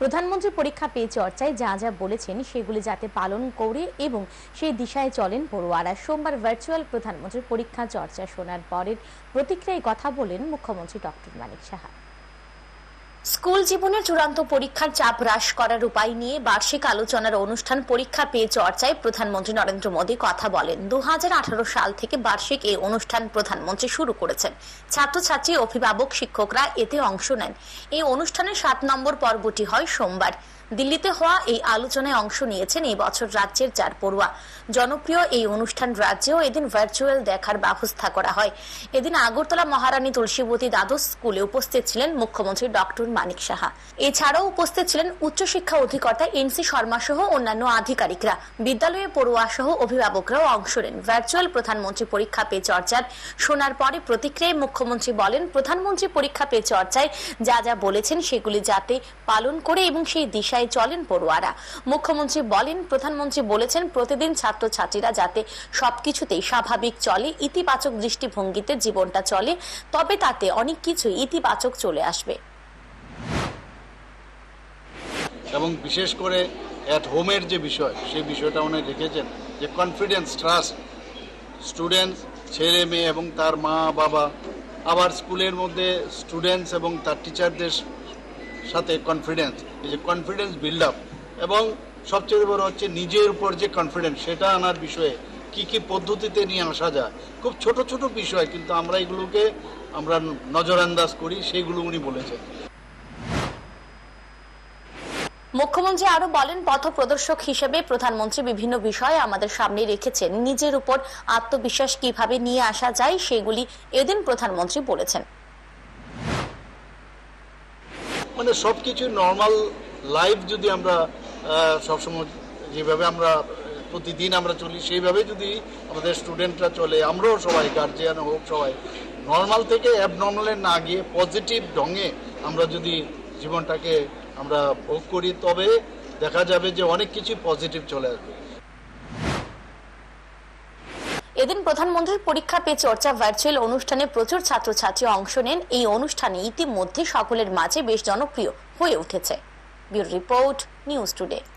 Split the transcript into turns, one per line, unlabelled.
প্রধানমন্ত্রী পরীক্ষা পে চর্চায় যা যা বলেছেন সেগুলি যাতে পালন করে এবং সেই দিশায় চলেন পড়ুয়ারা সোমবার ভার্চুয়াল প্রধানমন্ত্রীর পরীক্ষা চর্চা শোনার পরের প্রতিক্রিয়ায় কথা বলেন মুখ্যমন্ত্রী ডক্টর মানিক সাহা। স্কুল জীবনের চূড়ান্ত পরীক্ষার চাপ হ্রাস করার উপায় নিয়ে বার্ষিক আলোচনার অনুষ্ঠান পরীক্ষা পে চর্চায় প্রধানমন্ত্রী নরেন্দ্র মোদী কথা বলেন। দু হাজার আঠারো সাল থেকে বার্ষিক এই অনুষ্ঠান প্রধানমন্ত্রী শুরু করেছেন। ছাত্রছাত্রী, অভিভাবক, শিক্ষকরা এতে অংশ নেন। এই অনুষ্ঠানের সাত নম্বর পর্বটি হয় সোমবার। দিল্লিতে হওয়া এই আলোচনায় অংশ নিয়েছেন এই বছর রাজ্যের চার পড়ুয়া। জনপ্রিয় এই অনুষ্ঠান রাজ্যেও এদিন ভার্চুয়াল দেখার ব্যবস্থা করা হয়। এদিন আগরতলা মহারানী তুলসীবতী দ্বাদশ স্কুলে উপস্থিত ছিলেন মুখ্যমন্ত্রী ডক্টর মানিক সাহা। এছাড়াও উপস্থিত ছিলেন উচ্চশিক্ষা অধিকর্তা এনসি শর্মা সহ অন্যান্য আধিকারিকরা। বিদ্যালয়ে পড়ুয়া সহ অভিভাবকরাও অংশ নেন। ভার্চুয়াল প্রধানমন্ত্রী পরীক্ষা পে চর্চার শোনার পরে প্রতিক্রিয়ায় মুখ্যমন্ত্রী বলেন, প্রধানমন্ত্রী পরীক্ষা পে চর্চায় যা যা বলেছেন সেগুলি যাতে পালন করে এবং সেই দিশায় চলেন পড়ুয়ারা। মুখ্যমন্ত্রী বলেন, প্রধানমন্ত্রী বলেছেন প্রতিদিন ছাত্রছাত্রীরা যাতে সবকিছুতেই স্বাভাবিক চলে, ইতিবাচক দৃষ্টিভঙ্গিতে জীবনটা চলে, তবে তাতে অনেক কিছু ইতিবাচক চলে আসবে।
এবং বিশেষ করে অ্যাট হোমের যে বিষয়, সেই বিষয়টা উনি রেখেছেন যে কনফিডেন্স ট্রাস্ট স্টুডেন্টস ছেলে মেয়ে এবং তার মা, বাবা, আবার স্কুলের মধ্যে স্টুডেন্টস এবং তার টিচারদের সাথে কনফিডেন্স এই যে কনফিডেন্স বিল্ড আপ এবং সবচেয়ে বড় হচ্ছে নিজের উপর যে কনফিডেন্স সেটা আনার বিষয়ে কি কি পদ্ধতিতে নিয়ে আসা যায়, খুব ছোট ছোট বিষয়, কিন্তু আমরা এগুলোকে আমরা নজরান্দাজ করি সেইগুলো উনি বলেছেন।
মুখ্যমন্ত্রী আরও বলেন পথ প্রদর্শক হিসেবে প্রধানমন্ত্রী বিভিন্ন বিষয় আমাদের সামনে রেখেছেন। নিজের উপর আত্মবিশ্বাস কীভাবে নিয়ে আসা যায় সেগুলি এদিন প্রধানমন্ত্রী বলেছেন।
মানে সবকিছু নর্মাল লাইফ যদি আমরা সবসময় যেভাবে আমরা প্রতিদিন আমরা চলি, সেইভাবে যদি আমাদের স্টুডেন্টরা চলে, আমরাও সবাই গার্জিয়ান হোক সবাই নর্মাল থেকে অ্যাবনর্মালে না গিয়ে পজিটিভ ঢঙে আমরা যদি জীবনটাকে আমরা ভোগ করি, তবে দেখা যাবে যে অনেক কিছু পজিটিভ চলে আসবে।
এদিন প্রধানমন্ত্রীর পরীক্ষা পে চর্চা ভার্চুয়াল অনুষ্ঠানে প্রচুর ছাত্রছাত্রী অংশ নেন। এই অনুষ্ঠানে ইতিমধ্যে সকলের মাঝে বেশ জনপ্রিয় হয়ে উঠেছে। Bureau report, news today.